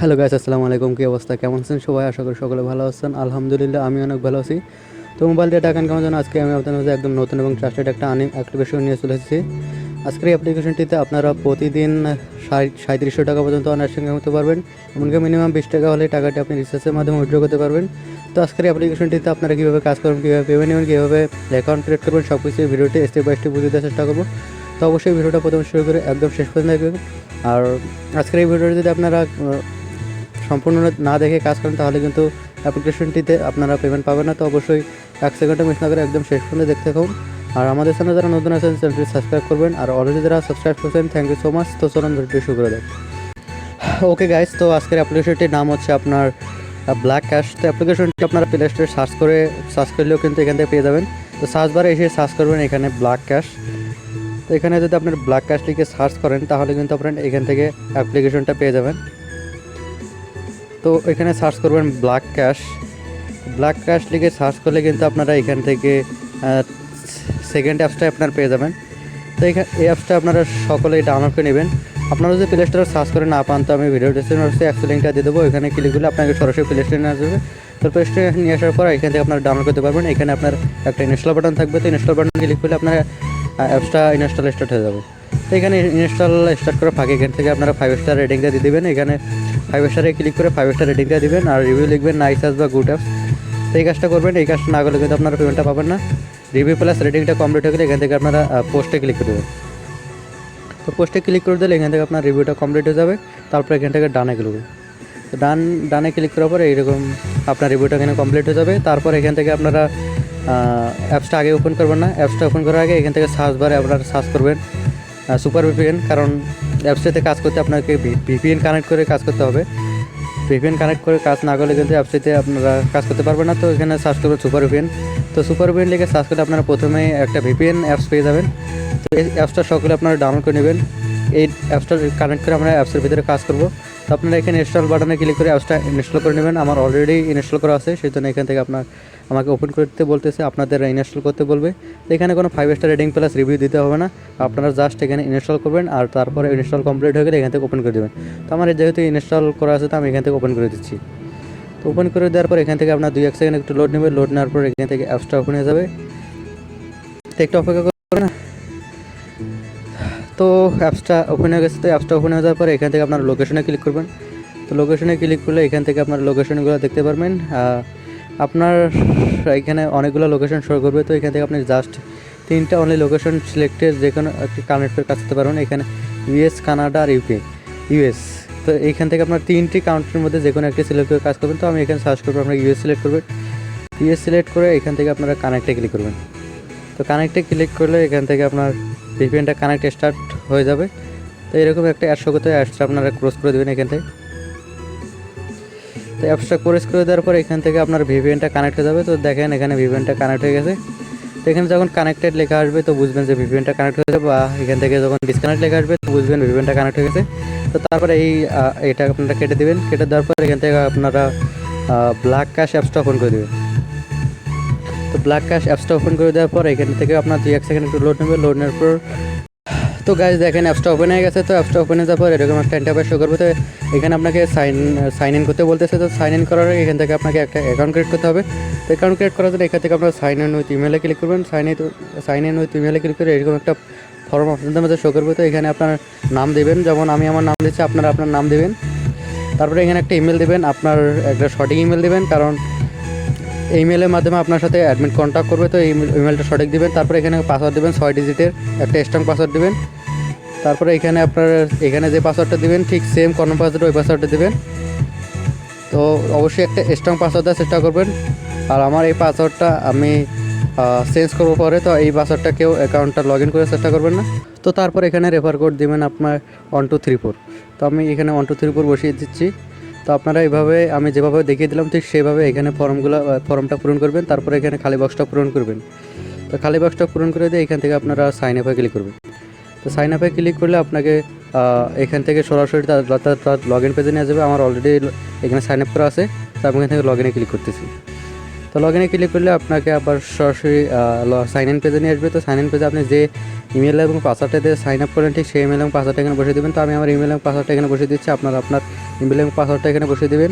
Hello guys, আসসালামু আলাইকুম, কী অবস্থা? কেমন আছেন সবাই? আশা করি সকলে ভালো আছেন। আলহামদুলিল্লাহ, আমি অনেক ভালো আছি। তো মোবাইল দিয়ে টাকা কেমন আজকে আমি আপনাদের মধ্যে একদম নতুন এবং ট্রাস্টেড একটা আনিম অ্যাপ্লিকেশন নিয়ে চলে এসেছি। আজকের এই অ্যাপ্লিকেশনটিতে আপনারা প্রতিদিন সাঁত্রিশশো টাকা পর্যন্ত অনার্স সঙ্গে হতে পারবেন। এমনকি মিনিমাম বিশ টাকা হলে টাকাটি আপনি রিচার্জের মাধ্যমে উইড্রো করতে পারবেন। তো আজকের এই অ্যাপ্লিকেশনটিতে আপনারা কীভাবে কাজ করবেন, কীভাবে পেমেন্ট নেবেন, কীভাবে অ্যাকাউন্ট ক্রিয়েট করবেন সব কিছু ভিডিওটি স্টেপ বাই স্টেপ বুঝতে দেওয়ার চেষ্টা করব। তো অবশ্যই ভিডিওটা প্রথমে শুরু করে একদম শেষ পর্যন্ত দেখবেন। আর আজকের এই ভিডিওটি যদি আপনারা সম্পূর্ণ না দেখে কাজ করেন, তাহলে কিন্তু অ্যাপ্লিকেশনটিতে আপনারা পেমেন্ট পাবেন না। তো অবশ্যই এক সেকেন্ডে মিস না করে একদম শেষ পর্যন্ত দেখতে থাকুন। আর আমাদের সামনে যারা নতুন আছেন, চ্যানেলটি সাবস্ক্রাইব করবেন। আর অলরেডি যারা সাবস্ক্রাইব করছেন থ্যাংক ইউ সো মাচ তো চলুন ভিডিওটি শুরু করে দেন ওকে গাইস তো আজকের অ্যাপ্লিকেশনটির নাম হচ্ছে আপনার ব্ল্যাক ক্যাশ তো অ্যাপ্লিকেশনটি আপনারা প্লে স্টোরে সার্চ করে সার্চ করলেও কিন্তু এখান থেকে পেয়ে যাবেন। তো সার্চ বারে এসে সার্চ করবেন এখানে ব্ল্যাক ক্যাশ তো এখানে যদি আপনার ব্ল্যাক ক্যাশ লিখে সার্চ করেন, তাহলে কিন্তু আপনার এখান থেকে অ্যাপ্লিকেশনটা পেয়ে যাবেন। তো এখানে সার্চ করবেন ব্ল্যাক ক্যাশ ব্ল্যাক ক্যাশ লিখে সার্চ করলে কিন্তু আপনারা এখান থেকে সেকেন্ড অ্যাপসটা আপনার পেয়ে যাবেন। তো এখানে এই অ্যাপসটা আপনারা সকলেই ডাউনলোড করে নেবেন। আপনারা যদি প্লে স্টোরে সার্চ করে না পান, তো আমি ভিডিও ডিসক্রিপশনে অ্যাপস লিঙ্কটা দিয়ে দেবো। এখানে ক্লিক করলে আপনাকে সরাসরি প্লে স্টোরে নিয়ে আসবে। তো প্লে স্টোরে নিয়ে আসার পর এখান থেকে আপনারা ডাউনলোড করতে পারবেন। এখানে আপনার একটা ইনস্টল বাটন থাকবে। তো ইনস্টল বাটন ক্লিক করলে আপনার অ্যাপসটা ইনস্টল স্টার্ট হয়ে যাবে। তো এখানে ইনস্টল স্টার্ট করার ফাঁকে এখান থেকে আপনারা ফাইভ স্টার রেটিংটা দিয়ে দেবেন। এখানে ফাইভ স্টারে ক্লিক করে ফাইভ স্টার রেটিংটা দিবেন আর রিভিউ লিখবেন নাইস অ্যাপস বা গুড অ্যাপস তো এই কাজটা করবেন, এই কাজটা না করলে কিন্তু আপনারা পেমেন্টটা পাবেন না। রিভিউ প্লাস রেটিংটা কমপ্লিট হয়ে গেলে এখান থেকে আপনারা পোস্টে ক্লিক করে দেবেন তো পোস্টে ক্লিক করে দিলে এখান থেকে আপনার রিভিউটা কমপ্লিট হয়ে যাবে, তারপর এখান থেকে ডানে ক্লিক তো ডান, ডানে ক্লিক করার পরে এইরকম আপনার রিভিউটা এখানে কমপ্লিট হয়ে যাবে। তারপর এখান থেকে আপনারা অ্যাপসটা আগে ওপেন করবেন না। অ্যাপসটা ওপেন করার আগে এখান থেকে সার্চ বারে আপনারা সার্চ করবেন সুপার ভিপিএন কারণ অ্যাপসটাতে কাজ করতে আপনাকে ভিপিএন কানেক্ট করে কাজ করতে হবে। ভিপিএন কানেক্ট করে কাজ না করলে কিন্তু অ্যাপসটিতে আপনারা কাজ করতে পারবেন না। তো এখানে সার্চ করবেন সুপার ভিপিএন তো সুপার ভিপিএন লিখে সার্চ করলে আপনারা প্রথমে একটা ভিপিএন অ্যাপস পেয়ে যাবেন। তো এই অ্যাপসটা সকলে আপনারা ডাউনলোড করে নেবেন। এই অ্যাপসটা কানেক্ট করে আমরা অ্যাপসের ভিতরে কাজ করব। তো আপনারা এখানে ইনস্টল বাটনে ক্লিক করে অ্যাপসটা ইনস্টল করে নেবেন। আমার অলরেডি ইনস্টল করা আছে, সেই জন্য এখান থেকে আপনার, আমাকে ওপেন করতে বলতেছে, আপনাদের ইনস্টল করতে বলবে। তো এখানে কোনো five star rating plus review দিতে হবে না। আপনারা জাস্ট এখানে ইনস্টল করবেন আর তারপরে ইনস্টল কমপ্লিট হয়ে গেলে এখান থেকে ওপেন করে দেবেন। তো আমার যেহেতু ইনস্টল করা আছে, তো আমি এখান থেকে ওপেন করে দিচ্ছি। তো ওপেন করে দেওয়ার পর এখান থেকে আপনার দুই এক সেকেন্ড একটু লোড নেবে। লোড নেওয়ার পর এখান থেকে অ্যাপসটা ওপেন হয়ে যাবে। তো একটু অপেক্ষা করবেন তো অ্যাপসটা ওপেন হয়ে গেছে, তো অ্যাপসটা ওপেন হয়ে যাওয়ার পর এখান থেকে আপনার লোকেশনে ক্লিক করবেন। তো লোকেশনে ক্লিক করলে এখান থেকে আপনার লোকেশনগুলো দেখতে পারবেন। আপনার এখানে অনেকগুলো লোকেশন শো করবে, তো এখান থেকে আপনি জাস্ট তিনটা অনলি লোকেশন সিলেক্টেড যে কোনো একটি কানেক্ট করে কাজ করতে পারবেন। এখানে ইউএস কানাডা আর ইউকে ইউএস তো এইখান থেকে আপনার তিনটি কাউন্ট্রির মধ্যে যে কোনো একটি সিলেক্ট করে কাজ করবেন। তো আমি এখানে সার্চ করব, আপনার ইউএস সিলেক্ট করবেন। ইউএস সিলেক্ট করে এখান থেকে আপনারা কানেক্টে ক্লিক করবেন। তো কানেক্টে ক্লিক করলে এখান থেকে আপনার ভিপিএনটা কানেক্ট স্টার্ট হয়ে যাবে। তো এরকম একটা অ্যাডশো করতে অ্যাডসটা আপনারা ক্রস করে দেবেন এখান থেকে। তো অ্যাপসটা ক্রস করে দেওয়ার পর এখান থেকে আপনার ভিপিএনটা কানেক্ট হয়ে যাবে। তো দেখেন এখানে ভিপিএনটা কানেক্ট হয়ে গেছে। তো এখানে যখন কানেক্টেড লেখা আসবে, তো বুঝবেন যে ভিপিএনটা কানেক্ট হয়ে যাবে বা এখান থেকে যখন ডিসকানেক্ট লেখা আসবে, তো বুঝবেন ভিপিএনটা কানেক্ট হয়ে গেছে। তো তারপরে এই এটা আপনারা কেটে দেবেন। কেটে দেওয়ার পর এখান থেকে আপনারা ব্ল্যাক ক্যাশ অ্যাপসটা ওপেন করে দেবেন। তো ব্ল্যাক ক্যাশ অ্যাপসটা ওপেন করে দেওয়ার পর এখান থেকে আপনার দুই এক সেকেন্ড একটু লোড নেবে লোড নেওয়ার পর তো গাইজ দেখেন অ্যাপসটা ওপেন হয়ে গেছে, তো অ্যাপসটা ওপেন হয়ে যাওয়ার পর এরকম একটা ইন্টারফেস শো করবে। তো এখানে আপনাকে সাইন সাইন ইন করতে বলতেছে, তো সাইন ইন করার আগে এখান থেকে আপনাকে একটা অ্যাকাউন্ট ক্রিয়েট করতে হবে। তো অ্যাকাউন্ট ক্রিয়েট করার জন্য এখান থেকে আপনার সাইন ইন উইথ ইমেলে ক্লিক করবেন। Sign in sign in with ইমেলে ক্লিক করে এরকম একটা ফর্ম আপনাদের মধ্যে শো করবে। তো এখানে আপনার নাম দেবেন, যেমন আমি আমার নাম দিচ্ছি, আপনারা আপনার নাম দেবেন। তারপরে এখানে একটা ইমেল দেবেন, আপনার একটা সঠিক ইমেল দেবেন, কারণ ইমেলের মাধ্যমে আপনার সাথে অ্যাডমিট কন্ট্যাক্ট করবে, তো এই ইমেলটা সঠিক দিবেন। তারপরে এখানে পাসওয়ার্ড দেবেন, ছয় ডিজিটের একটা স্ট্রং পাসওয়ার্ড দেবেন। তারপরে এখানে আপনার, এখানে যে পাসওয়ার্ডটা দিবেন, ঠিক সেম কর্ম পাসওয়ার্ড ওই পাসওয়ার্ডটা দেবেন। তো অবশ্যই একটা স্ট্রং পাসওয়ার্ড দেওয়ার চেষ্টা করবেন। আর আমার এই পাসওয়ার্ডটা আমি চেঞ্জ করব পরে, তো এই পাসওয়ার্ডটা কেউ অ্যাকাউন্টটা লগ ইন করার চেষ্টা করবেন না। তো তারপর এখানে রেফার কোড দিবেন আপনার ওয়ান টু থ্রি ফোর তো আমি এখানে ওয়ান টু থ্রি ফোর বসিয়ে দিচ্ছি। তো আপনারা এইভাবে আমি যেভাবে দেখিয়ে দিলাম, ঠিক সেভাবে এখানে ফর্মগুলো ফর্মটা পূরণ করবেন, তারপরে এখানে খালি বক্সটা পূরণ করবেন। তো খালি বক্সটা পূরণ করে দিয়ে এখান থেকে আপনারা সাইন আপে ক্লিক করবেন। তো সাইন আপে ক্লিক করলে আপনাকে এখান থেকে সরাসরি তার লগ ইন পেজে নিয়ে যাবে। আমার অলরেডি এখানে সাইন আপ করা আছে, তো আমি এখান থেকে লগ ইনে ক্লিক করতেছি। তো লগ ইনে ক্লিক করলে আপনাকে আবার সরাসরি সাইন ইন পেজে নিয়ে আসবে। তো সাইন ইন পেজে আপনি যে ইমেল এবং পাসওয়ার্ডটা দিয়ে সাইন আপ করেন ঠিক সেই ইমেল এবং পাসওয়ার্ডটা এখানে বসিয়ে দেবেন। তো আমি আমার ইমেল এবং পাসওয়ার্ডটা এখানে বসিয়ে দিচ্ছি। আপনার আপনার ইমেল এবং পাসওয়ার্ডটা এখানে বসিয়ে দেবেন।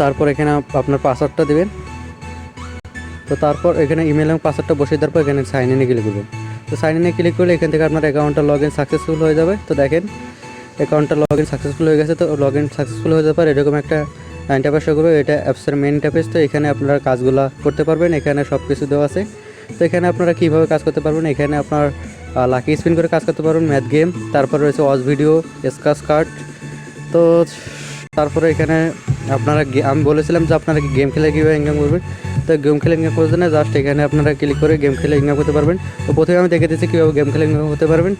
তারপর এখানে আপনার পাসওয়ার্ডটা দেবেন। তো তারপর এখানে ইমেল এবং পাসওয়ার্ডটা বসিয়ে দেওয়ার পর এখানে সাইন ইনে ক্লিক করবেন। তো সাইন ইনে ক্লিক করলে এখান থেকে আপনার অ্যাকাউন্টটা লগ ইন সাকসেসফুল হয়ে যাবে। তো দেখেন অ্যাকাউন্টটা লগ ইন সাকসেসফুল হয়ে গেছে। তো লগ ইন সাকসেসফুল হয়ে যাওয়ার পর এরকম একটা ইন্টারফেস করবে এটা অ্যাপসের মেন ইন্টারফেস তো এখানে আপনারা কাজগুলো করতে পারবেন, এখানে সব কিছু দেওয়া আছে। তো এখানে আপনারা কীভাবে কাজ করতে পারবেন, এখানে আপনার লাকি স্পিন করে কাজ করতে পারবেন ম্যাথ গেম তারপর রয়েছে ওয়াচ ভিডিও স্কাচ কার্ড তো তারপরে এখানে আপনারা আমি বলেছিলাম যে আপনারা গেম খেলে কীভাবে ইনকাম করবেন। তো গেম খেলে ইনকাম করতে না জাস্ট এখানে আপনারা ক্লিক করে গেম খেলে ইনকাম করতে পারবেন। তো প্রথমে আমি দেখে দিচ্ছি কীভাবে গেম খেলে ইনকাম করতে পারবেন।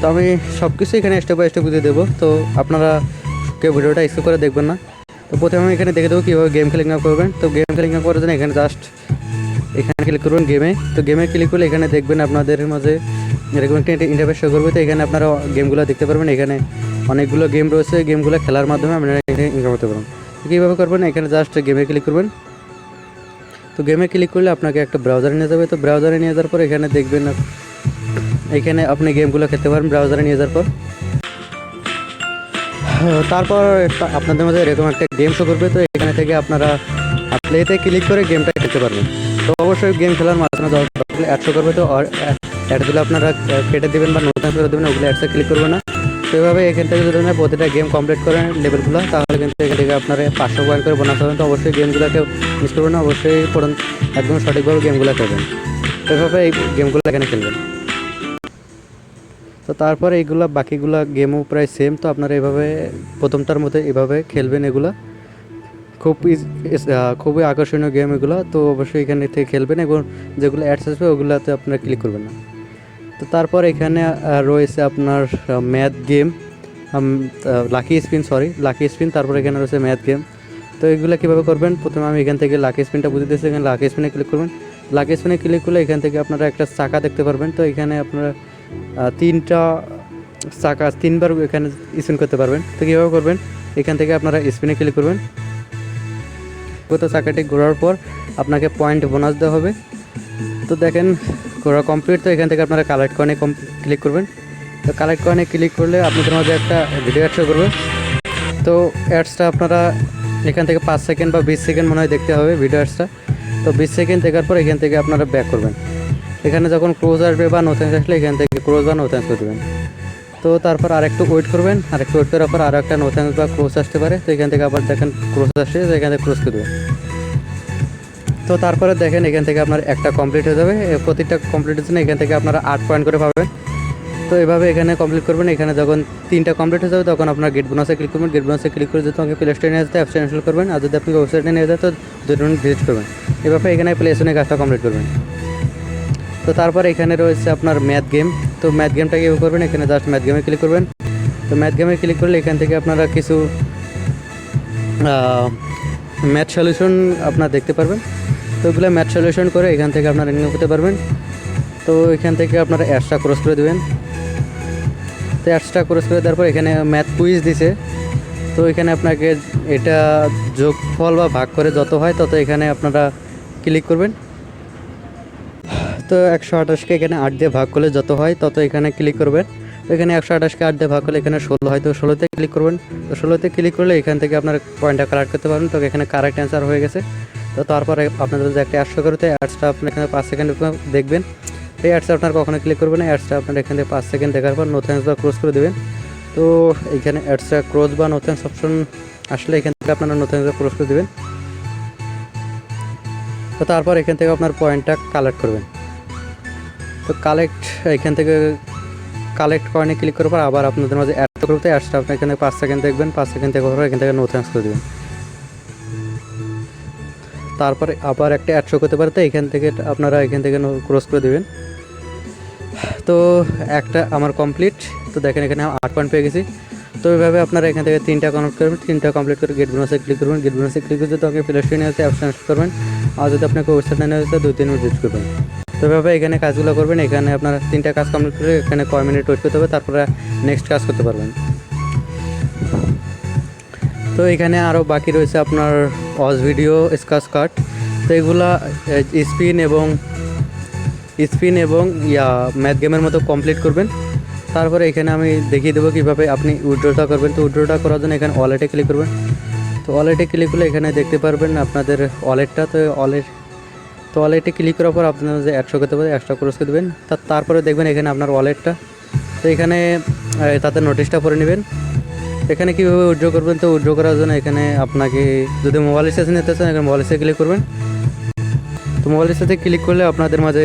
তো আমি সব কিছু এখানে স্টেপ বাই স্টেপ দিয়ে দেবো। তো আপনারা কেউ ভিডিওটা স্কিপ করে দেখবেন না। তো প্রথমে আমি এখানে দেখে দেবো কীভাবে গেম খেলিং ইনকাম করবেন। তো গেম খেলিং ইনকাম করার জন্য এখানে জাস্ট এখানে ক্লিক করবেন গেমে তো গেমে ক্লিক করলে এখানে দেখবেন আপনাদের মাঝে এরকম একটা ইন্টারফেস শো করবে। তো এখানে আপনারা গেমগুলো দেখতে পারবেন। এখানে অনেকগুলো গেম রয়েছে। গেমগুলো খেলার মাধ্যমে আপনারা এখানে ইনকাম করতে পারবেন। কীভাবে করবেন? এখানে জাস্ট গেমে ক্লিক করবেন। তো গেমে ক্লিক করলে আপনাকে একটা ব্রাউজারে নিয়ে যাবে। তো ব্রাউজারে নিয়ে যাওয়ার পর এখানে দেখবেন, এখানে আপনি গেমগুলো খেলতে পারেন ব্রাউজারে নিয়ে যাওয়ার পর। তারপর আপনাদের মধ্যে এরকম একটা গেম শো করবে, তো এখানে থেকে আপনারা প্লেতে ক্লিক করে গেমটা খেলতে পারবেন। তো অবশ্যই গেম খেলার যখন অ্যাড শো করবে, তো অ্যাডগুলো আপনারা কেটে দেবেন বা নতুন করে দেবেন, ওগুলো অ্যাডসে ক্লিক করবে না। তো এভাবে এখান থেকে যদি আপনারা প্রতিটা গেম কমপ্লিট করেন লেভেলগুলো তাহলে কিন্তু এখান থেকে আপনারা পাঁচশো পয়েন্ট করে বোনাস হবেন তো অবশ্যই গেমগুলোকে মিস করবেন না, অবশ্যই পড়ুন, একদম সঠিকভাবে গেমগুলো খেলবেন। এভাবে এই গেমগুলো এখানে খেলবেন। তো তারপর এইগুলা বাকিগুলা গেমও প্রায় সেম তো আপনারা এভাবে প্রথমটার মধ্যে এভাবে খেলবেন এগুলা। খুব খুবই আকর্ষণীয় গেম এগুলো, তো অবশ্যই এখানে থেকে খেলবেন এবং যেগুলো অ্যাডস আসবে ওগুলোতে আপনারা ক্লিক করবেন না। তো তারপর এখানে রয়েছে আপনার math game lucky spin sorry lucky spin তারপর এখানে রয়েছে ম্যাথ গেম তো এগুলো কীভাবে করবেন? প্রথমে আমি এখান থেকে লাকি স্পিনটা বুঝে দিয়েছি, এখানে লাকি স্পিনে ক্লিক করবেন। লাকি স্পিনে ক্লিক করলে এখান থেকে আপনারা একটা চাকা দেখতে পারবেন, তো এখানে আপনারা তিনটা চাকা তিনবার এখানে স্পিন করতে পারবেন। তো কীভাবে করবেন? এখান থেকে আপনারা স্পিনে ক্লিক করবেন। কত চাকাটি ঘোরার পর আপনাকে পয়েন্ট বোনাস দেওয়া হবে। তো দেখেন, ঘোরা কমপ্লিট তো এখান থেকে আপনারা কালেক্ট কয়েনে ক্লিক করবেন। তো কালেক্ট কয়েনে ক্লিক করলে আপনাদের মাঝে একটা ভিডিও অ্যাড শো করবে। তো অ্যাডসটা আপনারা এখান থেকে পাঁচ সেকেন্ড বা বিশ সেকেন্ড মনে হয় দেখতে হবে ভিডিও অ্যাডসটা তো বিশ সেকেন্ড দেখার পর এখান থেকে আপনারা ব্যাক করবেন। এখানে যখন ক্লোজ আসবে বা নো থ্যাঙ্কস আসলে এখান থেকে ক্লোজ বা নো থ্যাঙ্কস করে দেবেন। তো তারপর আরেকটু ওয়েট করবেন, আরেকটু ওয়েট করার পর আরও একটা নো থ্যাঙ্কস বা ক্লোজ আসতে পারে। তো এখান থেকে আবার দেখেন ক্লোজ আসছে, তো এখান থেকে ক্লোজ করে দেবেন। তো তারপরে দেখেন এখান থেকে আপনার একটা কমপ্লিট হয়ে যাবে। প্রতিটা কমপ্লিটের জন্য এখান থেকে আপনারা আট পয়েন্ট করে পাবেন। তো এভাবে এখানে কমপ্লিট করবেন। এখানে যখন তিনটা কমপ্লিট হয়ে যাবে, তখন আপনার গেট বোনাসে ক্লিক করবেন। গেট বোনাসে ক্লিক করে যদি তোমাকে প্লে স্টোরে নিয়ে যেতে অ্যাপসটা ইনস্টল করবেন, আর যদি আপনি ওয়েবসাইটে নিয়ে যায় তো মিনিট ভিজিট করবেন। এভাবে এখানে প্লে স্টোরে কাজটা কমপ্লিট করবেন। তো তারপর এখানে রয়েছে আপনার ম্যাথ গেম। তো ম্যাথ গেমটা কীভাবে করবেন? এখানে জাস্ট ম্যাথ গেমে ক্লিক করবেন। তো ম্যাথ গেমে ক্লিক করলে এখান থেকে আপনারা কিছু ম্যাথ সলিউশন আপনারা দেখতে পারবেন। তো ওগুলো ম্যাথ সলিউশন করে এখান থেকে আপনারা ইনকাম করতে পারবেন। তো এখান থেকে আপনারা অ্যাডসটা ক্রস করে দেবেন। তো অ্যাডসটা ক্রস করে দেওয়ার পর এখানে ম্যাথ কুইজ দিছে। তো এখানে আপনাকে এটা যোগফল বা ভাগ করে যত হয় তত এখানে আপনারা ক্লিক করবেন। তো একশো আঠাশকে এখানে আট দিয়ে ভাগ করলে যত হয় তত এখানে ক্লিক করবেন। তো এখানে একশো আঠাশকে আট দিয়ে ভাগ করলে এখানে ষোলো হয়, তো ষোলোতে ক্লিক করবেন। তো ষোলোতে ক্লিক করলে এখান থেকে আপনার পয়েন্টটা কালেক্ট করতে পারবেন। তো এখানে কারেক্ট অ্যান্সার হয়ে গেছে। তো তারপরে আপনাদের যে একটা অ্যাডস করতে অ্যাডসটা আপনি এখানে পাঁচ সেকেন্ড দেখবেন। এই অ্যাডসটা আপনার কখনো ক্লিক করবেন না। অ্যাডসটা আপনার এখান থেকে পাঁচ সেকেন্ড দেখার পর নো থ্যাঙ্কস বা ক্লোজ করে দেবেন। তো এখানে অ্যাডসটা ক্লোজ বা নো থ্যাঙ্কস অপশন আসলে এখান থেকে আপনারা নো থ্যাঙ্কস বা ক্লোজ করে দেবেন। তো তারপর এখান থেকে আপনার পয়েন্টটা কালেক্ট করবেন। তো কালেক্ট এখান থেকে কালেক্ট কয়েনে ক্লিক করার পর আবার আপনাদের মাঝে অ্যাড করতে অ্যাডসটা আপনি এখানে পাঁচ সেকেন্ড দেখবেন, পাঁচ সেকেন্ড দেখার পর এখান থেকে নো থ্যাঙ্কস করে দেবেন। তারপরে আবার একটা অ্যাড শো করতে পারে, তো এখান থেকে আপনারা এখান থেকে ক্রস করে দেবেন। তো একটা আমার কমপ্লিট তো দেখেন এখানে আট পয়েন্ট পেয়ে গেছি। তো এইভাবে আপনারা এখান থেকে তিনটা কমপ্লিট করবেন, তিনটা কমপ্লিট করে গেট বোনাসে ক্লিক করবেন। গেট বোনাসে ক্লিক করে যদি আপনি প্লে স্টোরে নিয়ে আসতে অ্যাপস করবেন, আর যদি আপনাকে ওয়েবসাইটে নিয়ে আসতে দুই তিন মিনিট করবেন। তো এভাবে এখানে কাজগুলো করবেন, এখানে আপনার তিনটা কাজ কমপ্লিট করে এখানে কয় মিনিট ওয়েট করতে হবে, তারপরে নেক্সট কাজ করতে পারবেন। তো এখানে আরও বাকি রয়েছে আপনার অজ ভিডিও স্কাচ কাট তো এগুলা স্পিন এবং স্পিন এবং, ইয়া ম্যাথ গেমের মতো কমপ্লিট করবেন। তারপরে এখানে আমি দেখিয়ে দেবো কীভাবে আপনি উইড্রোটা করবেন। তো উইড্রোটা করার জন্য এখানে ওয়ালেটে ক্লিক করবেন। তো ওয়ালেটে ক্লিক করলে এখানে দেখতে পারবেন আপনাদের ওয়ালেটটা তো ওয়ালেট তো ওয়ালেটে ক্লিক করার পর আপনারা যে একশো করতে পারে একশো ক্রস করে দেবেন তার তারপরে দেখবেন এখানে আপনার ওয়ালেটটা তো এখানে তাদের নোটিশটা পরে নেবেন। এখানে কীভাবে উইড্রো করবেন, তো উইড্রো করার জন্য এখানে আপনাকে যদি মোবাইল রিচার্জ নিতে চান, এখানে মোবাইল রিচার্জ ক্লিক করবেন। তো মোবাইল রিচার্জে ক্লিক করলে আপনাদের মাঝে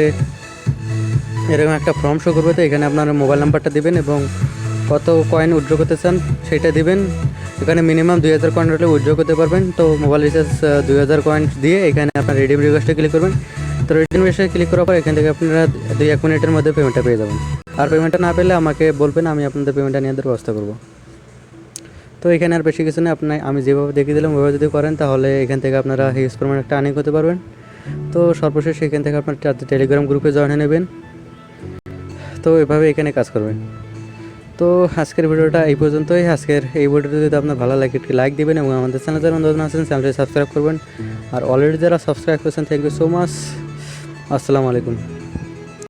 এরকম একটা ফর্ম শো করবে। তো এখানে আপনার মোবাইল নাম্বারটা দিবেন এবং কত কয়েন উইড্রো করতে চান, সেটা দিবেন। এখানে মিনিমাম দুই হাজার কয়েন হলে উইড্রো করতে পারবেন। তো মোবাইল রিচার্জ দুই হাজার কয়েন দিয়ে এখানে আপনার রিডিম রিকোয়েস্টে ক্লিক করবেন। তো রিডিম রিকোয়েস্টে ক্লিক করার পর এখান থেকে আপনারা দুই, এক মিনিটের মধ্যে পেমেন্টটা পেয়ে যাবেন। আর পেমেন্টটা না পেলে আমাকে বলবেন, আমি আপনাদের পেমেন্টটা নিয়ে ব্যবস্থা করব। তো এখানে আর বেশি কিছু নেই, আপনার আমি যেভাবে দেখিয়ে দিলাম, ওইভাবে যদি করেন, তাহলে এখান থেকে আপনারা হিউজ পরিমাণ একটা আর্নিং করতে পারবেন। তো সর্বশেষ এখান থেকে আপনার টেলিগ্রাম গ্রুপে জয়েন হয়ে নেবেন। তো এভাবে এখানে কাজ করবেন। তো আজকের ভিডিওটা এই পর্যন্তই। আজকের এই ভিডিওটা যদি আপনার ভালো লাগে, একটি লাইক দেবেন এবং আমাদের চ্যানেল যারা নতুন আছেন চ্যানেলটি সাবস্ক্রাইব করবেন। আর অলরেডি যারা সাবস্ক্রাইব করেছেন থ্যাংক ইউ সো মাচ আসসালামু আলাইকুম।